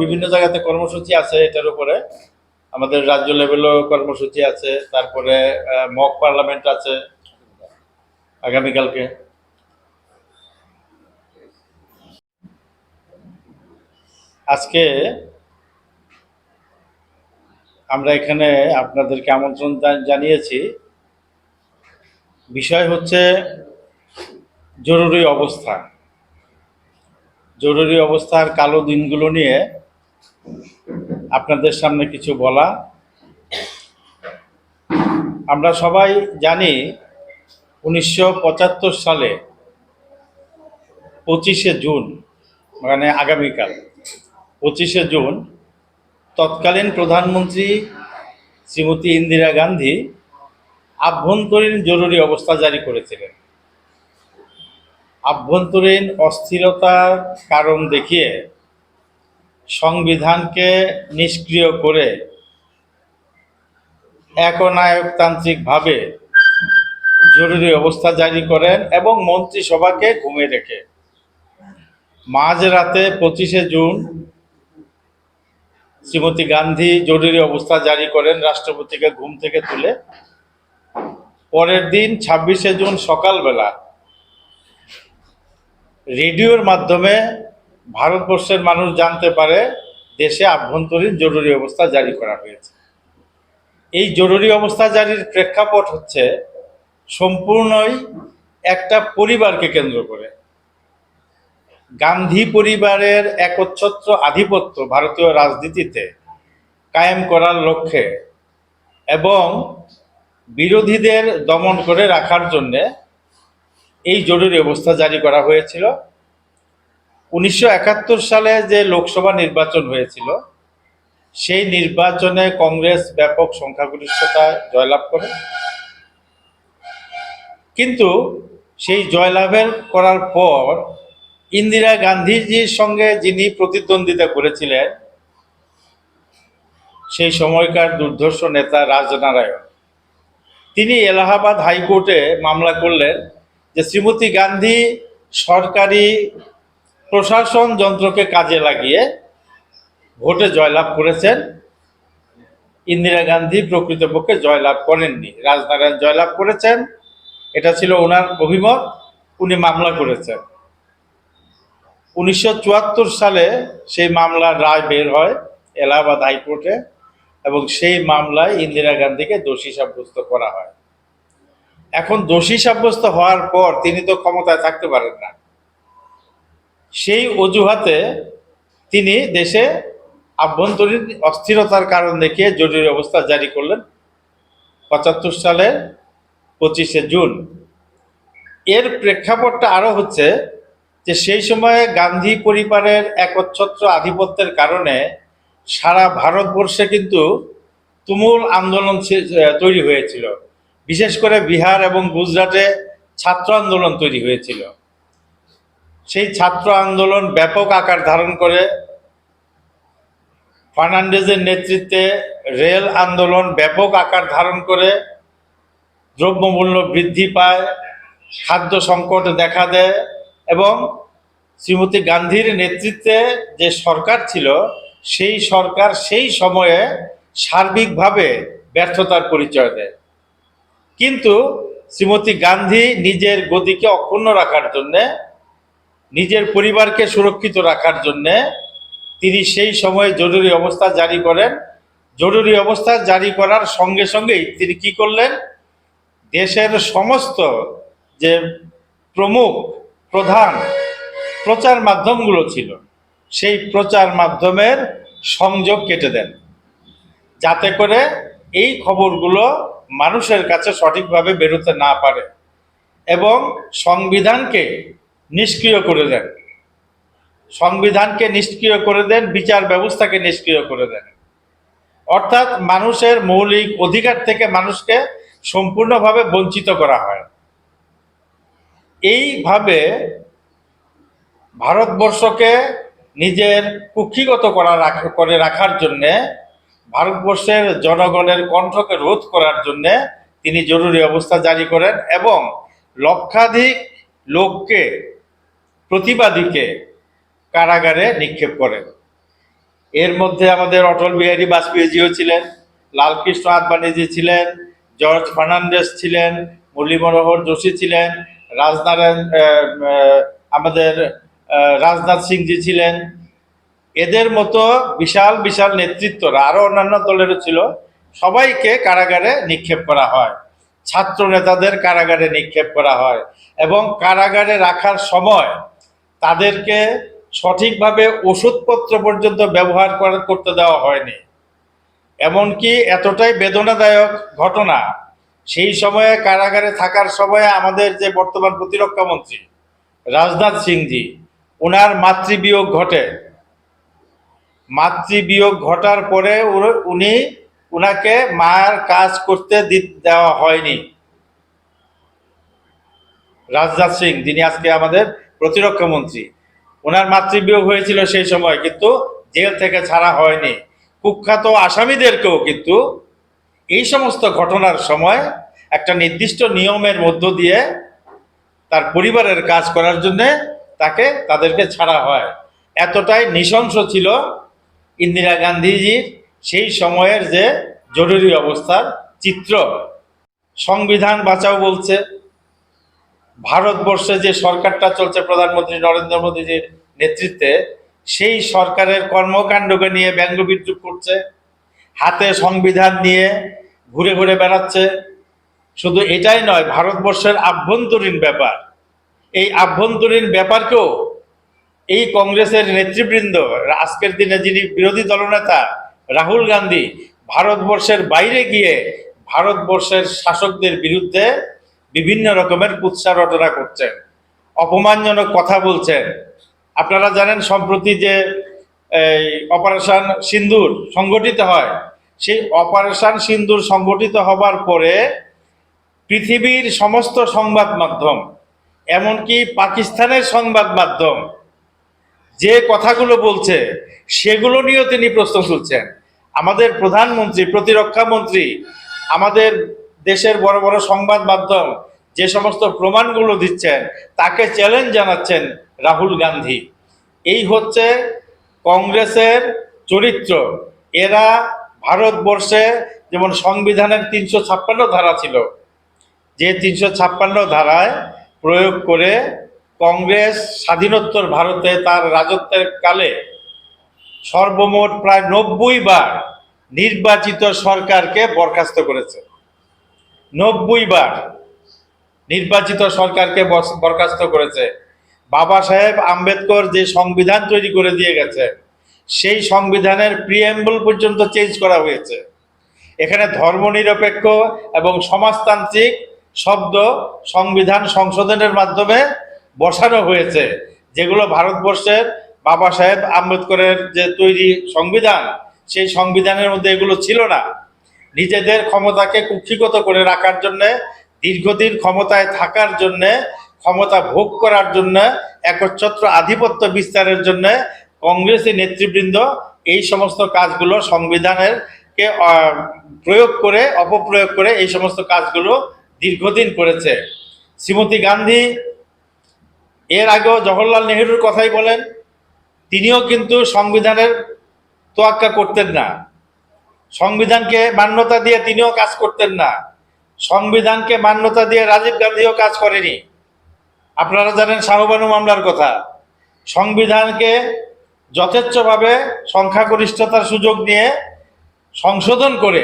বিভিন্ন জায়গাতে কর্মসূচি আছে এটার উপরে। আমাদের রাজ্য লেভেলও কর্মসূচি আছে, তারপরে মক পার্লামেন্ট আছে আগামীকালকে। আজকে আমরা এখানে আপনাদেরকে আমন্ত্রণ জানিয়েছি। বিষয় হচ্ছে জরুরি অবস্থা। জরুরি অবস্থার কালো দিনগুলো নিয়ে আপনাদের সামনে কিছু বলা। আমরা সবাই জানি উনিশশো পঁচাত্তর সালে পঁচিশে জুন মানে আগামীকাল, পঁচিশে জুন তৎকালীন প্রধানমন্ত্রী শ্রীমতী ইন্দিরা গান্ধী আভ্যন্তরীণ জরুরি অবস্থা জারি করেছিলেন। আভ্যন্তরীণ অস্থিরতার কারণ দেখিয়ে সংবিধানকে নিষ্ক্রিয় করে একনায়কতান্ত্রিকভাবে জরুরি অবস্থা জারি করেন এবং মন্ত্রিসভাকে ঘুমে রেখে। মাঝরাতে পঁচিশে জুন শ্রীমতী গান্ধী জরুরি অবস্থা জারি করেন রাষ্ট্রপতিকে ঘুম থেকে তুলে। পরের দিন ছাব্বিশে জুন সকালবেলা রেডিওর মাধ্যমে ভারতবর্ষের মানুষ জানতে পারে দেশে আভ্যন্তরীণ জরুরি অবস্থা জারি করা হয়েছে। এই জরুরি অবস্থা জারির প্রেক্ষাপট হচ্ছে সম্পূর্ণই একটা পরিবারকে কেন্দ্র করে। গান্ধী পরিবারের একচ্ছত্র আধিপত্য ভারতীয় রাজনীতিতে কায়েম করার লক্ষ্যে এবং বিরোধীদের দমন করে রাখার জন্যে এই জরুরি অবস্থা জারি করা হয়েছিল। উনিশশো একাত্তর সালে যে লোকসভা নির্বাচন হয়েছিল, সেই নির্বাচনে কংগ্রেস ব্যাপক সংখ্যাগরিষ্ঠতায় জয়লাভ করে। কিন্তু সেই জয়লাভের করার পর ইন্দিরা গান্ধীজির সঙ্গে যিনি প্রতিদ্বন্দ্বিতা করেছিলেন, সেই সময়কার দুর্ধর্ষ নেতা রাজনারায়ণ। তিনি এলাহাবাদ হাইকোর্টে মামলা করলেন। যে শ্রীমতী গান্ধী সরকারি প্রশাসন যন্ত্রকে কাজে লাগিয়ে ভোটে জয়লাভ করেছেন। ইন্দিরা গান্ধী প্রকৃতপক্ষে জয়লাভ করেননি। রাজনারায়ণ জয়লাভ করেছেন। এটা ছিল ওনার অভিমত, উনি মামলা করেছেন। উনিশশো চুয়াত্তর সালে সেই মামলার রায় বের হয় এলাহাবাদ হাইকোর্টে এবং সেই মামলায় ইন্দিরা গান্ধীকে দোষী সাব্যস্ত করা হয়। এখন দোষী সাব্যস্ত হওয়ার পর তিনি তো ক্ষমতায় থাকতে পারেন না। সেই অজুহাতে তিনি দেশে আভ্যন্তরীণ অস্থিরতার কারণ দেখিয়ে জরুরি অবস্থা জারি করলেন পঁচাত্তর সালের পঁচিশে জুন। এর প্রেক্ষাপটটা আরও হচ্ছে যে সেই সময়ে গান্ধী পরিবারের একচ্ছত্র আধিপত্যের কারণে সারা ভারতবর্ষে কিন্তু তুমুল আন্দোলন তৈরি হয়েছিল। বিশেষ করে বিহার এবং গুজরাটে ছাত্র আন্দোলন তৈরি হয়েছিল। সেই ছাত্র আন্দোলন ব্যাপক আকার ধারণ করে ফার্নান্ডেজের নেতৃত্বে রেল আন্দোলন ব্যাপক আকার ধারণ করে দ্রব্যমূল্য বৃদ্ধি পায়, খাদ্য সংকট দেখা দেয় এবং শ্রীমতী গান্ধীর নেতৃত্বে যে সরকার ছিল, সেই সরকার সেই সময়ে সার্বিকভাবে ব্যর্থতার পরিচয় দেয়। কিন্তু শ্রীমতী গান্ধী নিজের গতিকে অক্ষুণ্ণ রাখার জন্যে, নিজের পরিবারকে সুরক্ষিত রাখার জন্যে তিনি সেই সময়ে জরুরি অবস্থা জারি করেন। জরুরি অবস্থা জারি করার সঙ্গে সঙ্গেই তিনি কি করলেন? দেশের সমস্ত যে প্রমুখ, প্রধান প্রচার মাধ্যমগুলো ছিল, সেই প্রচার মাধ্যমের সংযোগ কেটে দেন। যাতে করে এই খবরগুলো মানুষের কাছে সঠিকভাবে বেরোতে না পারে এবং সংবিধানকে নিষ্ক্রিয় করে দেন। সংবিধানকে নিষ্ক্রিয় করে দেন, বিচার ব্যবস্থাকে নিষ্ক্রিয় করে দেন। অর্থাৎ মানুষের মৌলিক অধিকার থেকে মানুষকে সম্পূর্ণভাবে বঞ্চিত করা হয়। এইভাবে ভারতবর্ষকে নিজের কুক্ষিগত করা করে রাখার জন্যে ভারতবর্ষের জনগণের কণ্ঠকে রোধ করার জন্যে তিনি জরুরি অবস্থা জারি করেন এবং লক্ষাধিক লোককে, প্রতিবাদীকে কারাগারে নিক্ষেপ করেন। এর মধ্যে আমাদের অটল বিহারী বাজপেয়ীজিও ছিলেন, লালকৃষ্ণ আদবানিজি ছিলেন, জর্জ ফার্নান্ডেস ছিলেন মুরলী মনোহর যোশী ছিলেন, রাজনারায়ণ আমাদের রাজনাথ সিংজি ছিলেন এদের মতো বিশাল বিশাল নেতৃত্বরা আরও অন্যান্য দলেরও ছিল, সবাইকে কারাগারে নিক্ষেপ করা হয়। ছাত্র নেতাদের কারাগারে নিক্ষেপ করা হয় এবং কারাগারে রাখার সময় তাদেরকে সঠিকভাবে ওষুধপত্র পর্যন্ত ব্যবহার করা- করতে দেওয়া হয়নি। এমনকি এতটাই বেদনাদায়ক ঘটনা, সেই সময়ে কারাগারে থাকার সময়ে আমাদের যে বর্তমান প্রতিরক্ষা মন্ত্রী রাজনাথ সিংজি ওনার মাতৃবিয়োগ ঘটে। মাতৃবিয়োগ ঘটার পরে উনি উনাকে মায়ের কাজ করতে দেওয়া হয়নি। রাজনাথ সিং, যিনি আজকে আমাদের প্রতিরক্ষা মন্ত্রী ওনার মাতৃবিয়োগ হয়েছিল সেই সময়, কিন্তু জেল থেকে ছাড়া হয়নি। কুখ্যাত আসামিদেরকেও কিন্তু এই সমস্ত ঘটনার সময় একটা নির্দিষ্ট নিয়মের মধ্য দিয়ে তার পরিবারের কাজ করার জন্যে তাকে, তাদেরকে ছাড়া হয়। এতটাই নৃশংস ছিল ইন্দিরা গান্ধীজির সেই সময়ের যে জরুরি অবস্থার চিত্র। সংবিধান বাঁচাও বলছে। ভারতবর্ষে যে সরকারটা চলছে, প্রধানমন্ত্রী নরেন্দ্র মোদীজির নেতৃত্বে, সেই সরকারের কর্মকাণ্ডকে নিয়ে ব্যঙ্গ বিদ্রুপ করছে। হাতে সংবিধান নিয়ে ঘুরে ঘুরে বেড়াচ্ছে। শুধু এটাই নয়, ভারতবর্ষের আভ্যন্তরীণ ব্যাপার। এই আভ্যন্তরীণ ব্যাপারকেও এই কংগ্রেসের নেতৃবৃন্দ, আজকের দিনে যিনি বিরোধী দলনেতা, রাহুল গান্ধী, ভারতবর্ষের বাইরে গিয়ে ভারতবর্ষের শাসকদের বিরুদ্ধে বিভিন্ন রকমের কুৎসা রটনা করছেন, অপমানজনক কথা বলছেন। আপনারা জানেন, সম্প্রতি যে, এই অপারেশন সিন্দুর সংগঠিত হয়, সেই অপারেশন সিন্দুর সংগঠিত হবার পরে পৃথিবীর সমস্ত সংবাদ মাধ্যম, এমনকি পাকিস্তানের সংবাদ মাধ্যম যে কথাগুলো বলছে, সেগুলো নিয়েও তিনি প্রশ্ন তুলছেন। আমাদের প্রধানমন্ত্রী, প্রতিরক্ষা মন্ত্রী, আমাদের দেশের বড় বড় সংবাদ মাধ্যম, যে সমস্ত প্রমাণগুলো দিচ্ছেন, তাকে চ্যালেঞ্জ জানাচ্ছেন রাহুল গান্ধী। এই হচ্ছে কংগ্রেসের চরিত্র। এরা ভারতবর্ষে যেমন সংবিধানের তিনশো ছাপ্পান্ন ধারা ছিল, যে তিনশো ছাপ্পান্ন ধারায় প্রয়োগ করে কংগ্রেস স্বাধীনোত্তর ভারতে তার রাজত্বের কালে সর্বমোট প্রায় নব্বই বার নির্বাচিত সরকারকে বরখাস্ত করেছে। নব্বই বার নির্বাচিত সরকারকে বরখাস্ত করেছে। বাবা সাহেব আম্বেদকর যে সংবিধান তৈরি করে দিয়ে গেছে, সেই সংবিধানের প্রিএম্বল পর্যন্ত চেঞ্জ করা হয়েছে। এখানে ধর্মনিরপেক্ষ এবং সমাজতান্ত্রিক শব্দ সংবিধান সংশোধনের মাধ্যমে বসানো হয়েছে, যেগুলো ভারতবর্ষের বাবা সাহেব আম্বেদকরের যে তৈরি সংবিধান, সেই সংবিধানের মধ্যে এগুলো ছিল না। নিজেদের ক্ষমতাকে কুক্ষিগত করে রাখার জন্যে, দীর্ঘদিন ক্ষমতায় থাকার জন্যে, ক্ষমতা ভোগ করার জন্য, একচ্ছত্র আধিপত্য বিস্তারের জন্য কংগ্রেসী নেতৃবৃন্দ এই সমস্ত কাজগুলো সংবিধানের কে প্রয়োগ করে, অপপ্রয়োগ করে এই সমস্ত কাজগুলো দীর্ঘদিন করেছে। শ্রীমতী গান্ধী এর আগেও জওহরলাল নেহরুর কথাই বলেন, তিনিও কিন্তু সংবিধানের তোয়াক্কা করতেন না। সংবিধানকে মান্যতা দিয়ে তিনিও কাজ করতেন না। সংবিধানকে মান্যতা দিয়ে রাজীব গান্ধীও কাজ করেনি। আপনারা জানেন শাহবানু মামলার কথা। সংবিধানকে যথেচ্ছভাবে সংখ্যাগরিষ্ঠতার সুযোগ নিয়ে সংশোধন করে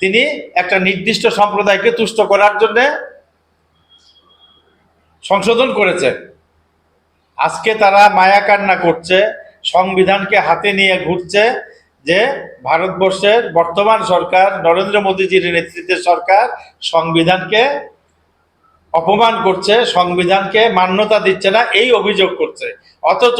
তিনি একটা নির্দিষ্ট সম্প্রদায়কে তুষ্ট করার জন্যে সংশোধন করেছেন। আজকে তারা মায়া কান্না করছে, সংবিধানকে হাতে নিয়ে ঘুরছে যে ভারতবর্ষের বর্তমান সরকার, নরেন্দ্র মোদীজির নেতৃত্বের সরকার সংবিধানকে অপমান করছে, সংবিধানকে মান্যতা দিচ্ছে না, এই অভিযোগ করছে। অথচ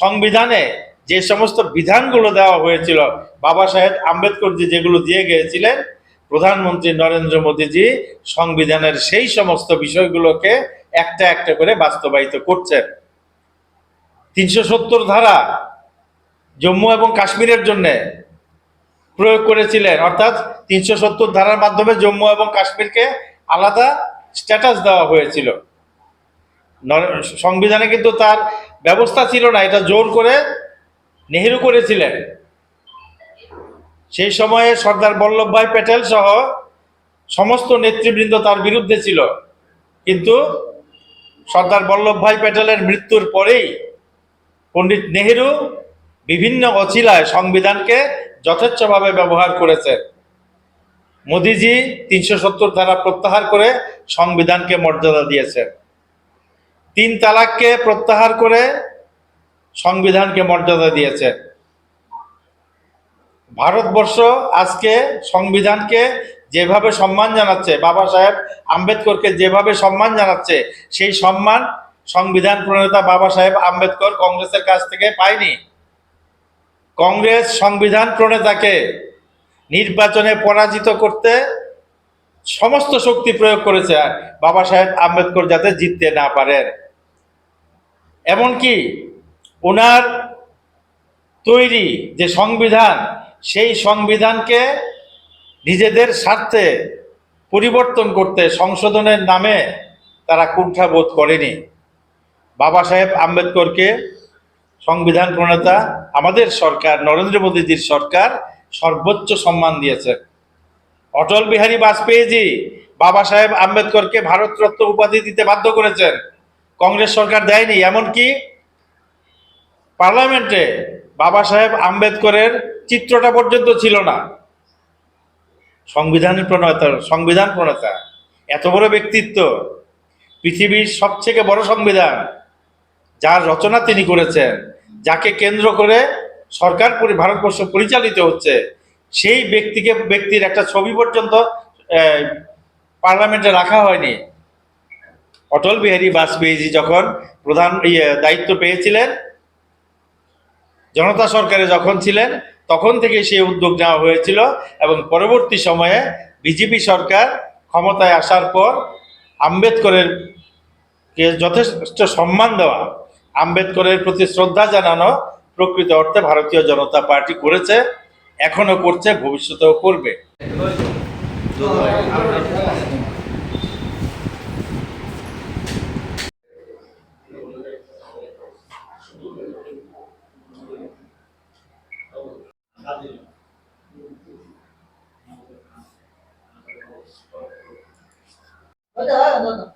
সংবিধানে যে সমস্ত বিধানগুলো দেওয়া হয়েছিল, বাবা সাহেব আম্বেদকরজি যেগুলো দিয়ে গিয়েছিলেন, প্রধানমন্ত্রী নরেন্দ্র মোদীজি সংবিধানের সেই সমস্ত বিষয়গুলোকে একটা একটা করে বাস্তবায়িত করছেন। তিনশো সত্তর ধারা জম্মু এবং কাশ্মীরের জন্য প্রয়োগ করেছিলেন। অর্থাৎ তিনশো সত্তর ধারার মাধ্যমে জম্মু এবং কাশ্মীরকে আলাদা স্ট্যাটাস দেওয়া হয়েছিল। সংবিধানে কিন্তু তার ব্যবস্থা ছিল না, এটা জোর করে নেহেরু করেছিলেন। সেই সময়ে সর্দার বল্লভভাই প্যাটেল সহ সমস্ত নেতৃবৃন্দ তার বিরুদ্ধে ছিল। কিন্তু সর্দার বল্লভভাই প্যাটেলের মৃত্যুর পরেই পণ্ডিত নেহেরু বিভিন্ন অচিলায় সংবিধানকে যথেচ্ছভাবে ব্যবহার করেছেন মোদিজি তিনশো সত্তর ধারা প্রত্যাহার করে সংবিধানকে মর্যাদা দিয়েছেন তিন তালাককে প্রত্যাহার করে সংবিধানকে মর্যাদা দিয়েছেন ভারতবর্ষ আজকে সংবিধানকে যেভাবে সম্মান জানাচ্ছে, বাবা সাহেব আম্বেদকরকে যেভাবে সম্মান জানাচ্ছে, সেই সম্মান সংবিধান প্রণেতা বাবা সাহেব আম্বেদকর কংগ্রেসের কাছ থেকে পায়নি। কংগ্রেস সংবিধান প্রণেতাকে নির্বাচনে পরাজিত করতে সমস্ত শক্তি প্রয়োগ করেছে বাবা সাহেব আম্বেদকর যাতে জিততে না পারেন। এমনকি ওনার তৈরি যে সংবিধান, সেই সংবিধানকে নিজেদের স্বার্থে পরিবর্তন করতে সংশোধনের নামে তারা কুণ্ঠাবোধ করেনি। বাবা সাহেব আম্বেদকরকে সংবিধান প্রণেতা, আমাদের সরকার, নরেন্দ্র মোদীজির সরকার সর্বোচ্চ সম্মান দিয়েছে। অটল বিহারী বাজপেয়ীজি বাবা সাহেব আম্বেদকরকে ভারতরত্ন উপাধি দিতে বাধ্য করেছেন। কংগ্রেস সরকার দেয়নি, এমনকি পার্লামেন্টে বাবা সাহেব আম্বেদকরের চিত্রটা পর্যন্ত ছিল না। সংবিধানের প্রণেতা, সংবিধান প্রণেতা, এত বড় ব্যক্তিত্ব, পৃথিবীর সবথেকে বড় সংবিধান যার রচনা তিনি করেছেন যাকে কেন্দ্র করে সরকার ভারতবর্ষ পরিচালিত হচ্ছে সেই ব্যক্তিকে ব্যক্তির একটা ছবি পর্যন্ত পার্লামেন্টে রাখা হয়নি। অটল বিহারী বাজপেয়ীজি যখন প্রধান ইয়ে, দায়িত্ব পেয়েছিলেন জনতা সরকারে যখন ছিলেন তখন থেকে সেই উদ্যোগ নেওয়া হয়েছিল এবং পরবর্তী সময়ে বিজেপি সরকার ক্ষমতায় আসার পর আম্বেদকরের যথেষ্ট সম্মান দেওয়া আম্বেদকরের প্রতি শ্রদ্ধা জানানো প্রকৃত অর্থে ভারতীয় জনতা পার্টি করেছে এখনও করছে ভবিষ্যতেও করবে।